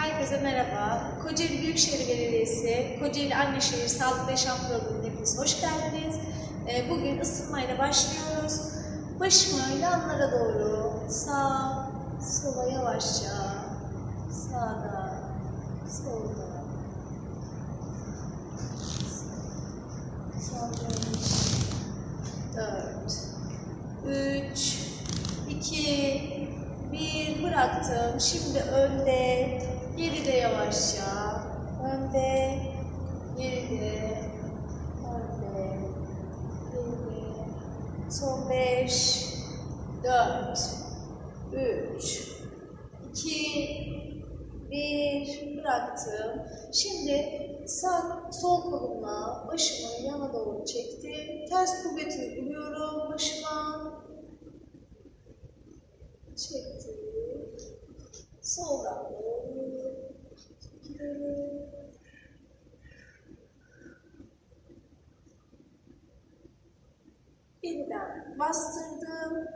Herkese merhaba. Kocaeli Büyükşehir Belediyesi, Kocaeli Anneşehir Sağlık Yaşam Programı'na hepiniz hoş geldiniz. Ee, Bugün ısınmayla başlıyoruz. Başımı yanlara doğru, sağ, sola yavaşça, sağda, solda, beş, dört, üç, iki, bir bıraktım. Şimdi önde, geride yavaşça. Önde, geride, önde, geride. Son beş, dört, üç, iki, bir bıraktım. Şimdi sağ, sol kolumla başımı yana doğru çektim. Ters kuvveti uyguluyorum başıma. Çektim. Soldan. Yeniden bastırdım.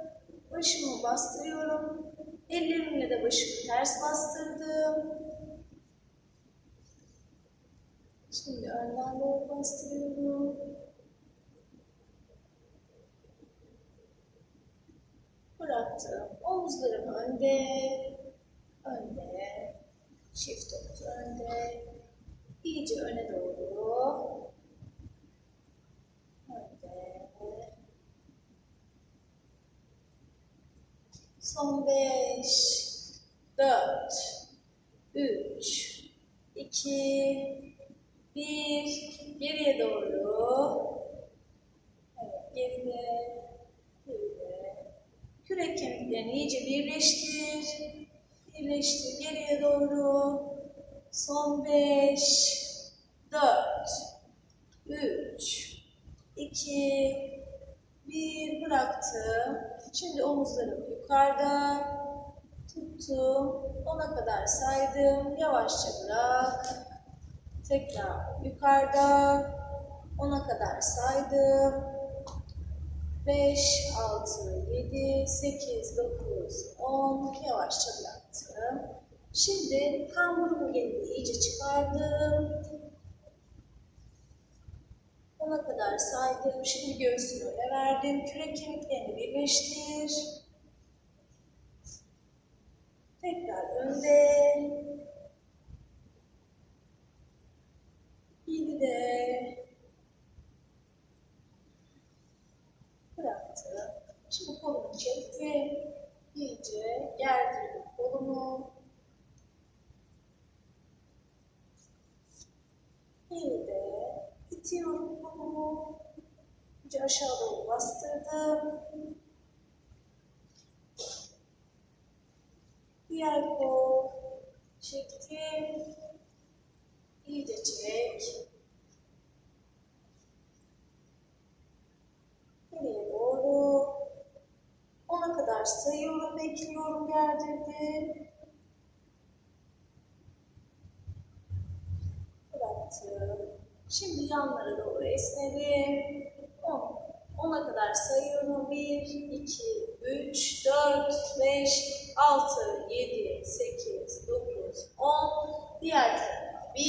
Başımı bastırıyorum. Ellerimle de başımı ters bastırdım. Şimdi önden doğru bastırıyorum. Bıraktım. Omuzlarım önde. Önde. Çift omuz önde. İyice öne doğru. Önde. Son beş, dört, üç, iki, bir. Geriye doğru. Evet, geride, geride. Kürek kemiklerini iyice birleştir. Birleştir geriye doğru. Son beş, dört, üç, iki, bir bıraktım. Şimdi omuzlarım yukarıda. Tuttum. Ona kadar saydım. Yavaşça bırak. Tekrar yukarıda. Ona kadar saydım. 5, 6, 7, 8, 9, 10. Yavaşça bıraktım. Şimdi kamburumu gelini iyice çıkardım. Ona kadar saydım. Şimdi göğsünü öne verdim. Kürek kemiklerini birleştir. Tekrar önde. Geride. Bıraktım. Şimdi kolumu çektim. İyice gerdirdim kolumu. Geride. İtiyorum kolumu. İyice aşağı doğru bastırdım. Diğer kol. Çektim. İyice çek. Nereye doğru? Ona kadar sayıyorum, bekliyorum gerdirdim. Bıraktım. Şimdi yanlara doğru esnedim. 10. Ona kadar sayıyorum. 1, 2, 3, 4, 5, 6, 7, 8, 9, 10. Diğer tarafa. 1,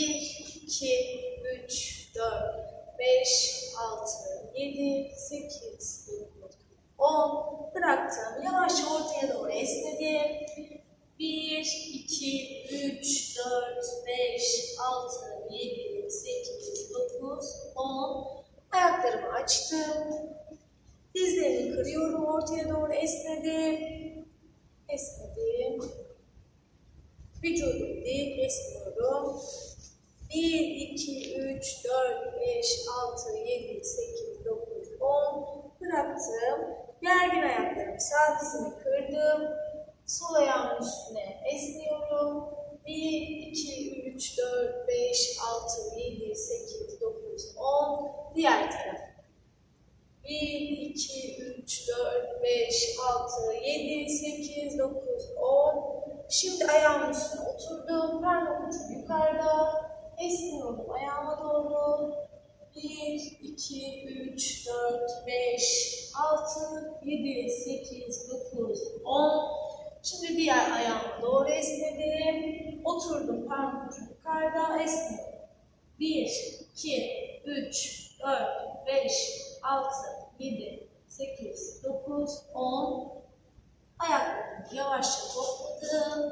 2, 3, 4, 5, 6, 7, 8, 9, 10. Bıraktım. Yavaşça ortaya doğru esnedim. 1, 2, 3, 4, 5, 6, 7, 8, 9, 10. Ayaklarımı açtım. Dizlerimi kırıyorum. Ortaya doğru esnedim. Esnedim. Vücudum dik. Esniyorum. 1, 2, 3, 4, 5, 6, 7, 8, 9, 10. Bıraktım. Gergin ayaklarımı sağ dizimi kırdım. Sol ayağımın üstüne esniyorum. 1, 2, 3, 4, 5, 6, 7, 8, 9, 10. Diğer taraf. 1, 2, 3, 4, 5, 6, 7, 8, 9, 10. Şimdi ayağımın üstüne oturdum. Parmak ucum yukarıda. Esniyorum ayağıma doğru. 1, 2, 3, 4, 5, 6, 7, 8, 9, 10. Şimdi diğer ayağıma doğru esnedim. Oturdum yukarıda esnedim. 1, 2, 3, 4, 5, 6, 7, 8, 9, 10. Ayaklarımı yavaşça topladım.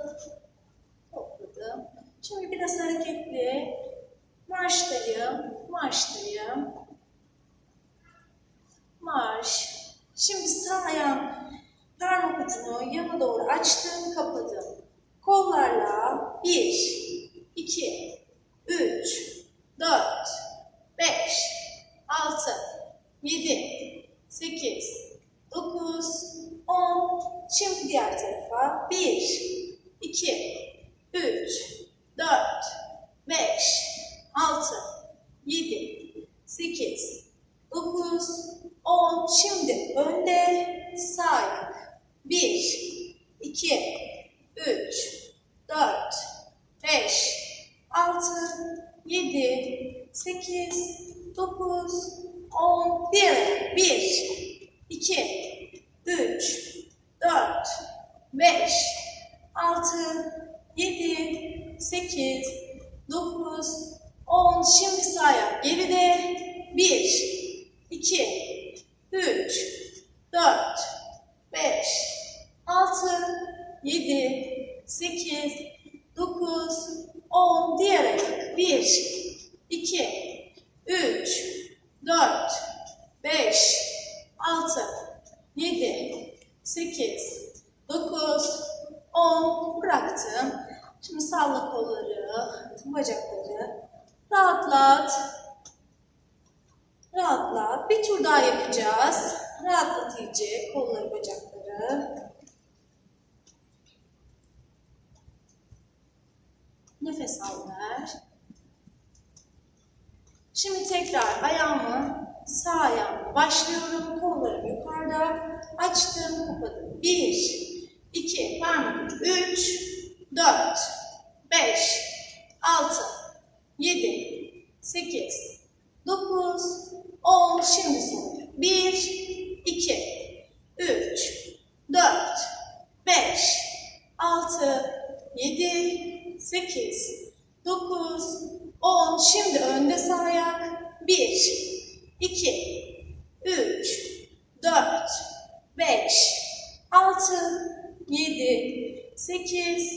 Topladım. Şimdi biraz hareketli. Marştayım, marştayım. Marş. Şimdi sağ ayağım parmak ucunu yana doğru açtım, kapadım. Kollarla 1, 2, 3, 4, 5, 6, 7, 8, 9, 10. Şimdi diğer tarafa 1, 2, 3, 4, 5, 6, 7, 8, 9, 10. Şimdi önde sağ ayak. 1, 2, 3, 4, 5, 6, 7, 8, 9, 10. Diğer ayak. 1, 2, 3, 4, 5, 6, 7, 8, 9, 10. Şimdi sağ ayak geride. 1, 2, 3, 4, 5, 6, 7, 8, 9, 10. Diğer ayak. 1, 2, 3, 4, 5, 6, 7, 8, 9, 10. Bıraktım. Şimdi salla kolları, bacakları. Rahatlat. Rahatlat. Bir tur daha yapacağız. Rahatlat iyice kolları, bacakları. Nefes al ver. Şimdi tekrar ayağımı sağ ayağımla başlıyorum. Kollarım yukarıda. Açtım, kapadım. 1, 2, parmak. 3, 4, 5, 6, 7, 8, 9, 10. Şimdi sonra. 1, 2, 3, 4, 5, 6, 7, 8, 9, 10. Şimdi önde sağ ayak. 1, 2, 3, 4, 5, 6, 7, 8,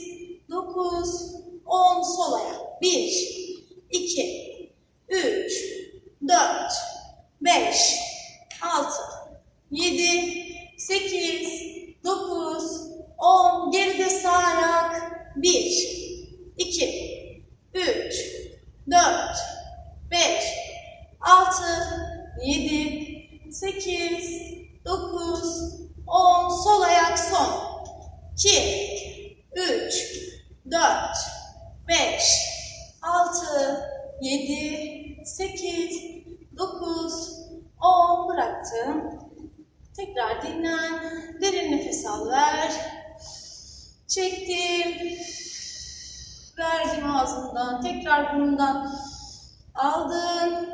9, 10. Sol ayak. 1, 2, 3, 4, 5, 6, 7, 8, 9, 10. Geride sağ ayak. 1, 2, 3, 4, 5, 6, 7, 8, 9, 10. Sol ayak son. 2, 3, 4, 5, 6, 7, 8, 9, 10. Bıraktım. Tekrar dinlen. Derin nefes al ver. Çektim. Verdim ağzından. Tekrar burnundan aldın.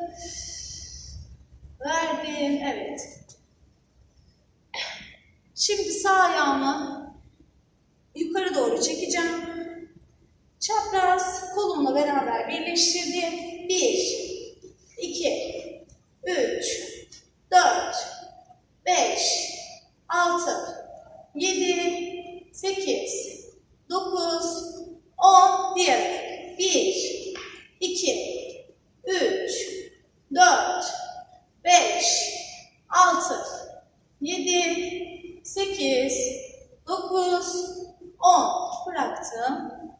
Verdin. Evet. Şimdi sağ ayağımı yukarı doğru çekeceğim. Çapraz kolumla beraber birleştirdim. 1, 2, 3, 4, 5, 6, 7, 8, 9, 10. Diğer. 1, 2, 3, 4, 5, 6, 7, 8, 9, 10. Bıraktım.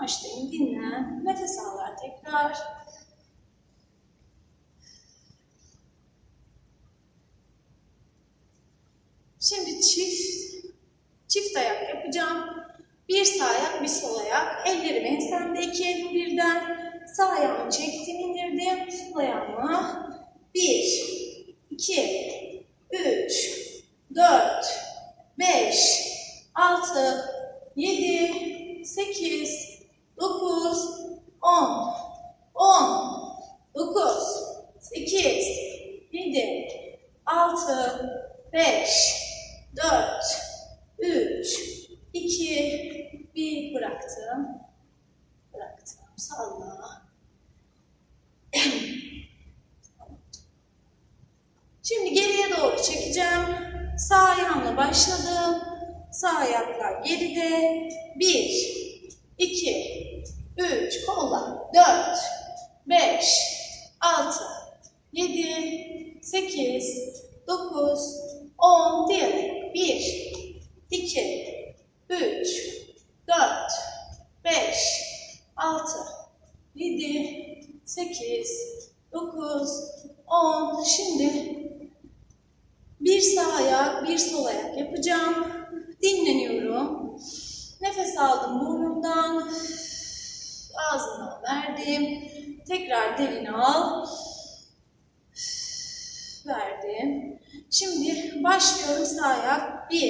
Maaştayım, dinlen. Nefes al ver tekrar. Şimdi çift, çift ayak yapacağım. Bir sağ ayak, bir sol ayak. Ellerimi ensemde iki elim birden. Sağ ayağımı çektim, indirdim. Sol ayağımı. Bir, iki, üç, dört, beş, altı, yedi, sekiz, dokuz, on, on, dokuz, sekiz, yedi, altı, beş, dört, üç, iki, bir bıraktım. Bıraktım. Salla. Şimdi geriye doğru çekeceğim. Sağ ayağımla başladım. Sağ ayaklar geride. Bir, iki, üç, kollar. Dört, beş, altı, yedi, sekiz, dokuz, on. Diğer. Bir, iki, üç, dört, beş, altı, yedi, sekiz, dokuz, on. Şimdi bir sağ ayak, bir sol ayak yapacağım. Dinleniyorum. Nefes aldım burnumdan. Ağzından verdim. Tekrar derin al. Verdim. Şimdi başlıyorum sağ ayak. 1,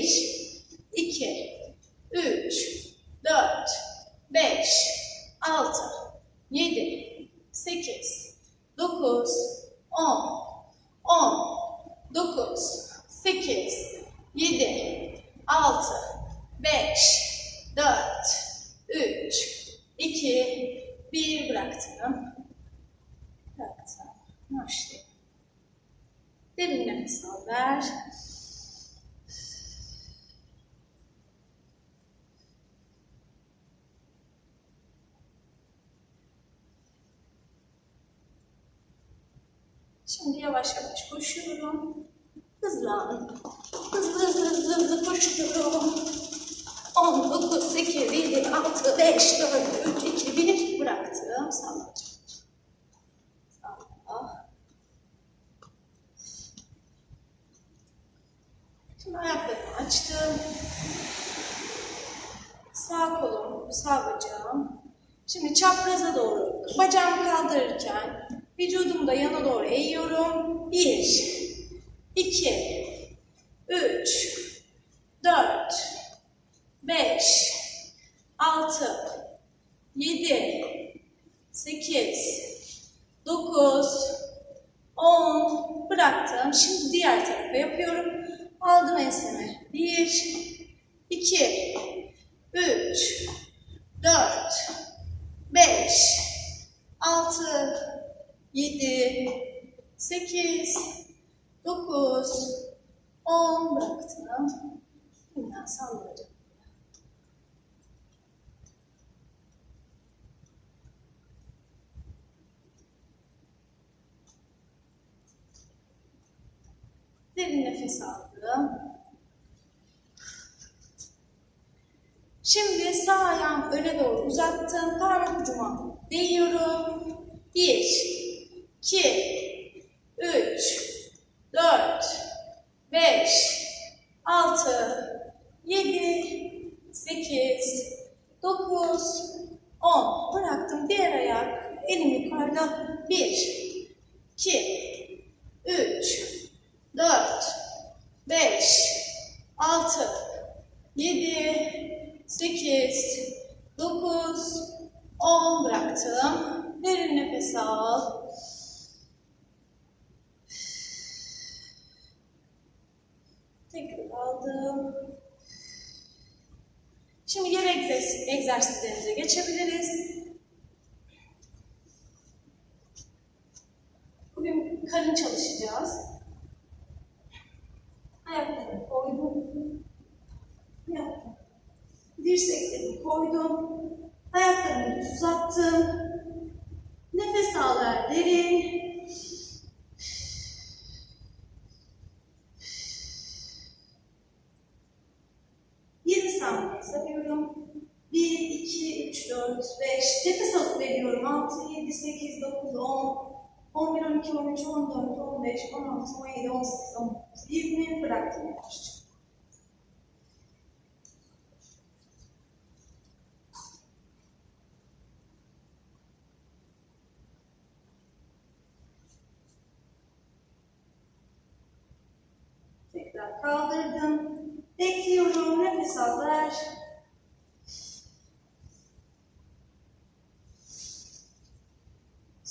2, 3, 4, 5, 6, 7, 8, 9, 10, 10, 9, 8, 7, 6, 5, 4, 3, 2, 1 bıraktım. Bıraktım. Başlayalım. Derin nefes al, ver. Şimdi yavaş yavaş koşuyorum. Hızlan. Hızlı hızlı hızlı hızlı koşuyorum. 10, 9, 8, 7, 6, 5, 4, 3, 2, 1 bıraktım. Sallayacağım. Salla. Şimdi ayaklarımı açtım. Sağ kolum, sağ bacağım. Şimdi çapraza doğru bacağımı kaldırırken vücudumu da yana doğru eğiyorum. Bir, iki, üç, dört, beş, altı, yedi, sekiz, dokuz, on. Bıraktım. Şimdi diğer tarafa yapıyorum. Aldım enseme. Bir, iki, üç, dört, beş, altı, yedi, sekiz, dokuz, on. Bıraktım. Bundan sallayacağım. Derin nefes aldım. Şimdi sağ ayağımı öne doğru uzattım. Parmak ucuma değiyorum. Bir, iki, üç, dört, beş, altı, yedi, sekiz, dokuz, on. Bıraktım. Diğer ayak elim yukarıda. Bir, iki, üç, dört, beş, altı, yedi, sekiz, dokuz, on bıraktım. Derin nefes al. Tekrar aldım. Şimdi yer egzersiz, egzersizlerimize geçebiliriz. Bugün karın çalışacağız. Ayaklarımı koydum. Yaptım. Dirseklerimi koydum. Ayaklarımı uzattım. Nefes al ver derin. Yedi saniye sayıyorum. 1, 2, 3, 4, 5. Nefes alıp veriyorum. 6, 7, 8, 9, 10, 11, 12, 13, 14, 15, 16, 17, 18, 19, 20. Bıraktım yavaşça. Tekrar kaldırdım. Bekliyorum. Nefes al ver.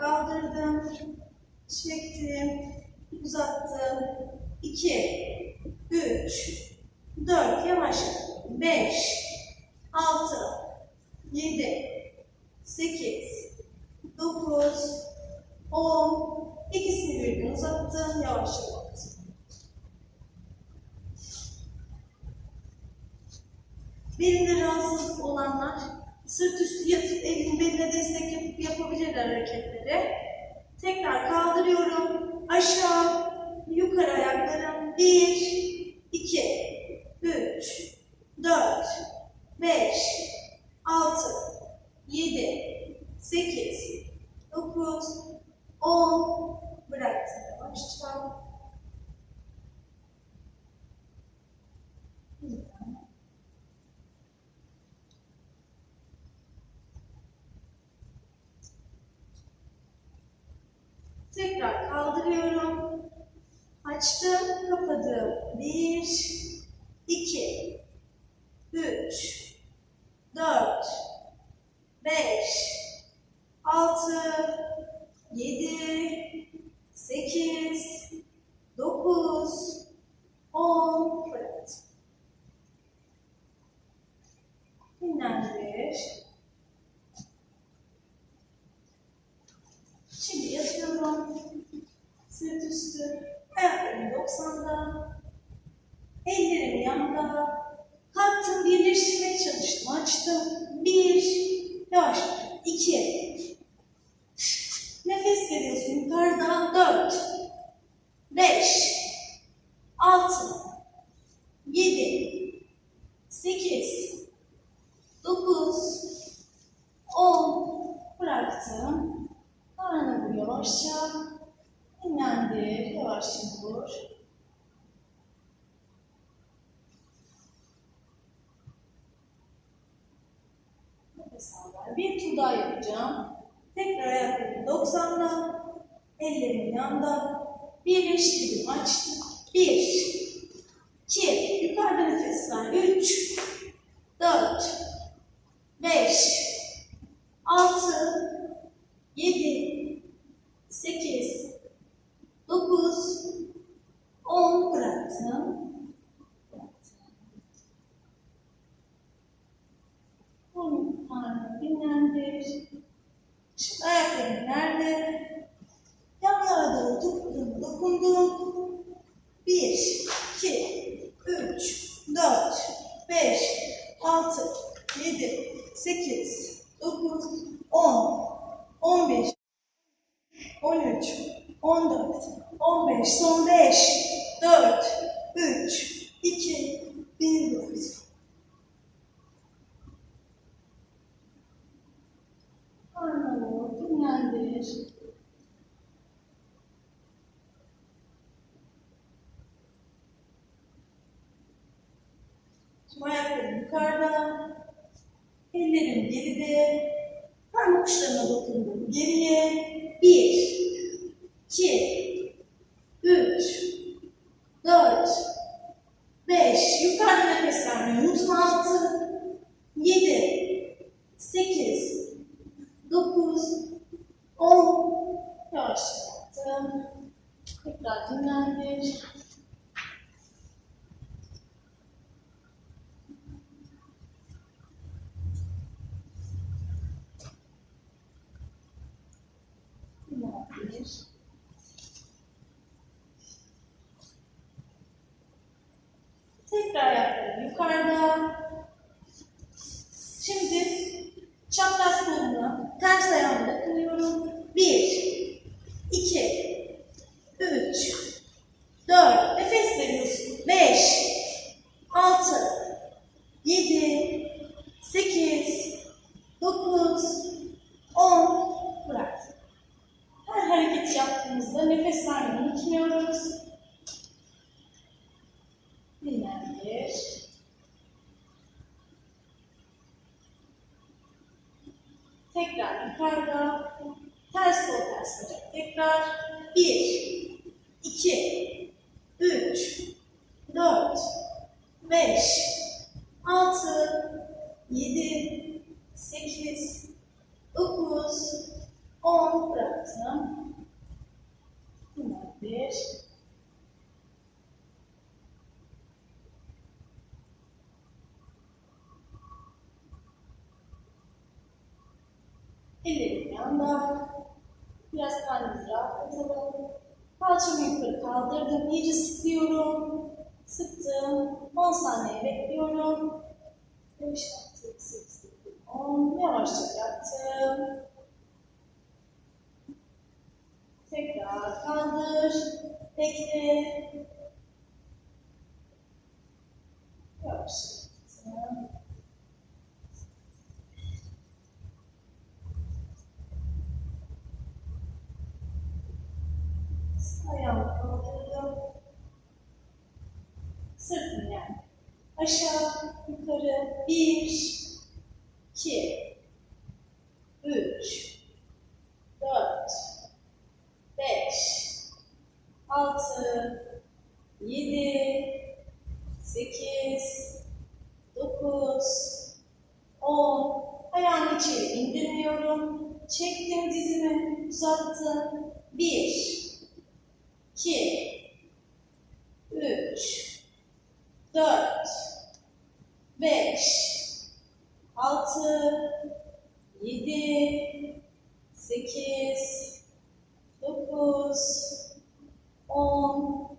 kaldırdım. Çektim. Uzattım. 2, 3, 4, yavaş. 5, 6, 7, 8, 9, 10. İkisini birden uzattım. Yavaşça bıraktım. Belinde rahatsızlık olanlar sırt üstü yatıp elini beline destek yapıp yapabilirler hareketleri. Tekrar kaldırıyorum. Aşağı, yukarı ayaklarım. 1, 2, 3, 4, 5, 6, 7, 8, 9, 10. Bıraktım yavaşça. Tekrar kaldırıyorum. Açtım, kapadım. Bir, iki, üç, dört, beş, altı, yedi, sekiz, dokuz, on. Bıraktım. Dinlendir. Şimdi yatıyorum. Sırt üstü. Ayaklarım 90'da. Ellerim yanda. Kalktım birleştirmeye çalıştım. Açtım. Bir. Yavaş. iki. Nefes veriyorsun. Yukarıdan dört. Beş. Altı. Yedi. Sekiz. Dokuz. On. Bıraktım. Karnına vur yavaşça. Dinlendir. Yavaşça vur. Nefes al ver. Bir tur daha yapacağım. Tekrar ayaklarım 90'da. Ellerim yanda. Birleştirdim. Açtım. Bir. iki, Yukarıda nefes ver. Üç. Dört. Beş. Altı. 7, 8, 9, 10 bıraktım. On tane dinlendir. Şimdi ayaklarım nerede? 7, 8, 9, 10. Yavaş yaptım. Tekrar dinlendir. Dinlendir. Tekrar ayakları yukarıda. Şimdi çapraz kolunu ters ayağımda kılıyorum. Bir, iki, üç, dört. Nefes veriyorsun. Beş, altı, yedi, sekiz, dokuz, on. Bırak. Her hareket yaptığımızda nefes vermeyi unutmuyoruz. karga, ters kol ters bacak. Tekrar 1, 2, 3, 4, 5, kaldır, bekle, 7, 8, 9, 10.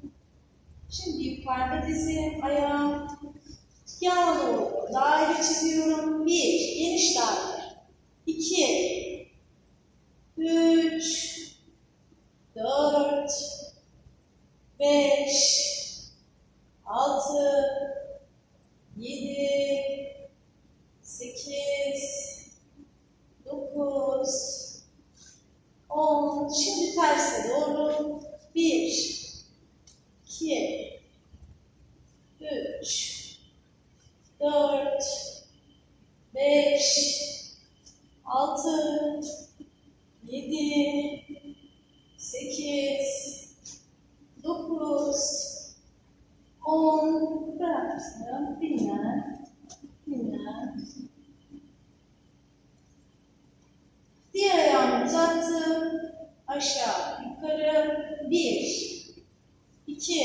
Şimdi yukarıda dizim, ayağım. Yana doğru daire çiziyorum. 1, geniş daire. 2, 3, 4, 5, 6, 7, 8, dokuz, on. Şimdi terse doğru. Bir, iki, üç, dört, beş, altı, yedi, sekiz, dokuz, on. Bıraktım. Dinlen. aşağı, yukarı. Bir, iki,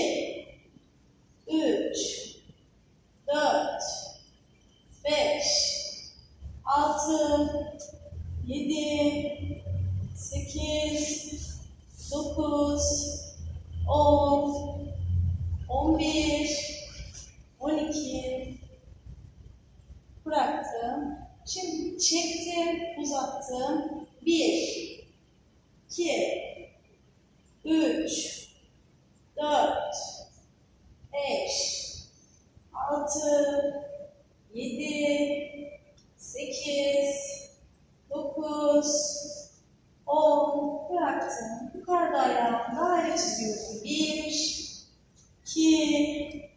Bakın yukarıda ayağımı daire çiziyorum. Bir, iki,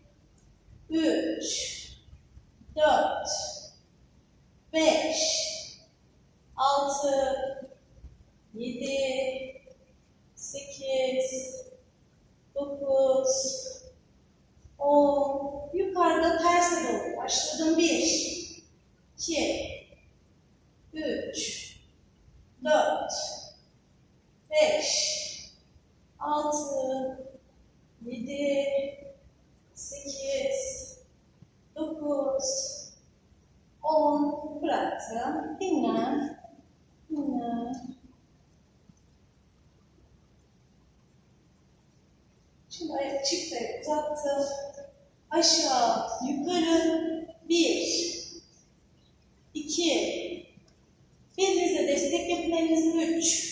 üç, dört, In which.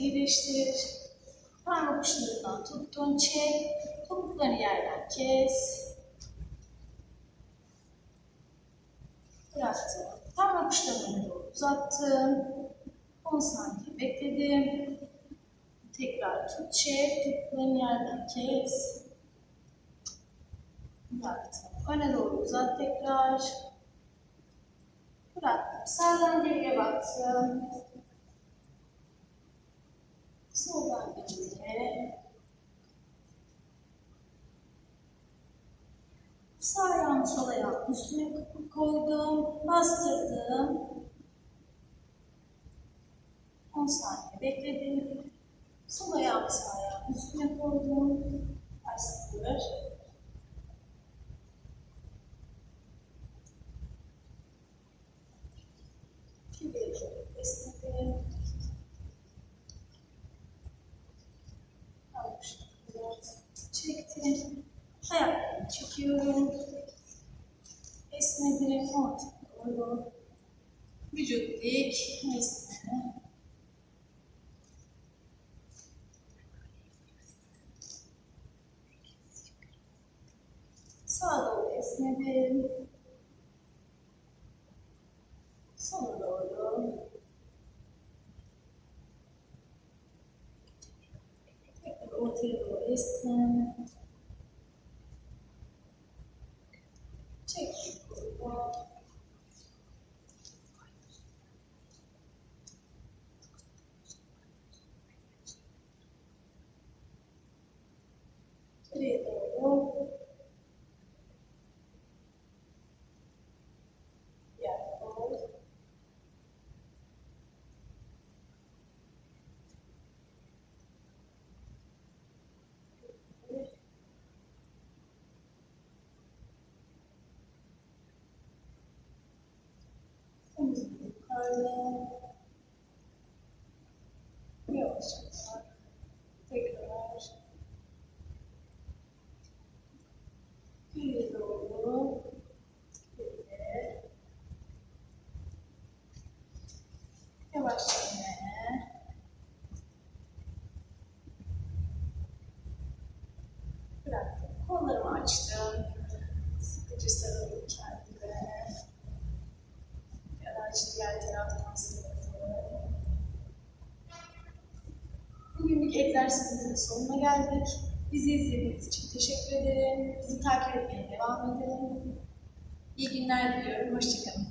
Birleştir. Parmak uçlarından tuttun, çek. Topukları yerden kes. Bıraktım. Parmak uçlarını doğru uzattım. 10 saniye bekledim. Tekrar tut, çek. Topuklarını yerden kes. Bıraktım. Öne doğru uzat tekrar. Bıraktım. Sağdan geriye baktım. Soldan geriye. Sağ ayağımı sol ayağımın üstüne koydum. Bastırdım. 10 saniye bekledim. Sol ayağımı sağ ayağımın üstüne koydum. Bastır. Geriye doğru esnedim. Çektim. Ayaklarımı çekiyorum. Esnedim. Ortaya doğru. Vücut dik. Esne. Sağa doğru esnedim. Sola doğru. Tekrar ortaya doğru esnem. Amen. Egzersizimizin sonuna geldik. Bizi izlediğiniz için teşekkür ederim. Bizi takip etmeye devam edin. İyi günler diliyorum. Hoşçakalın.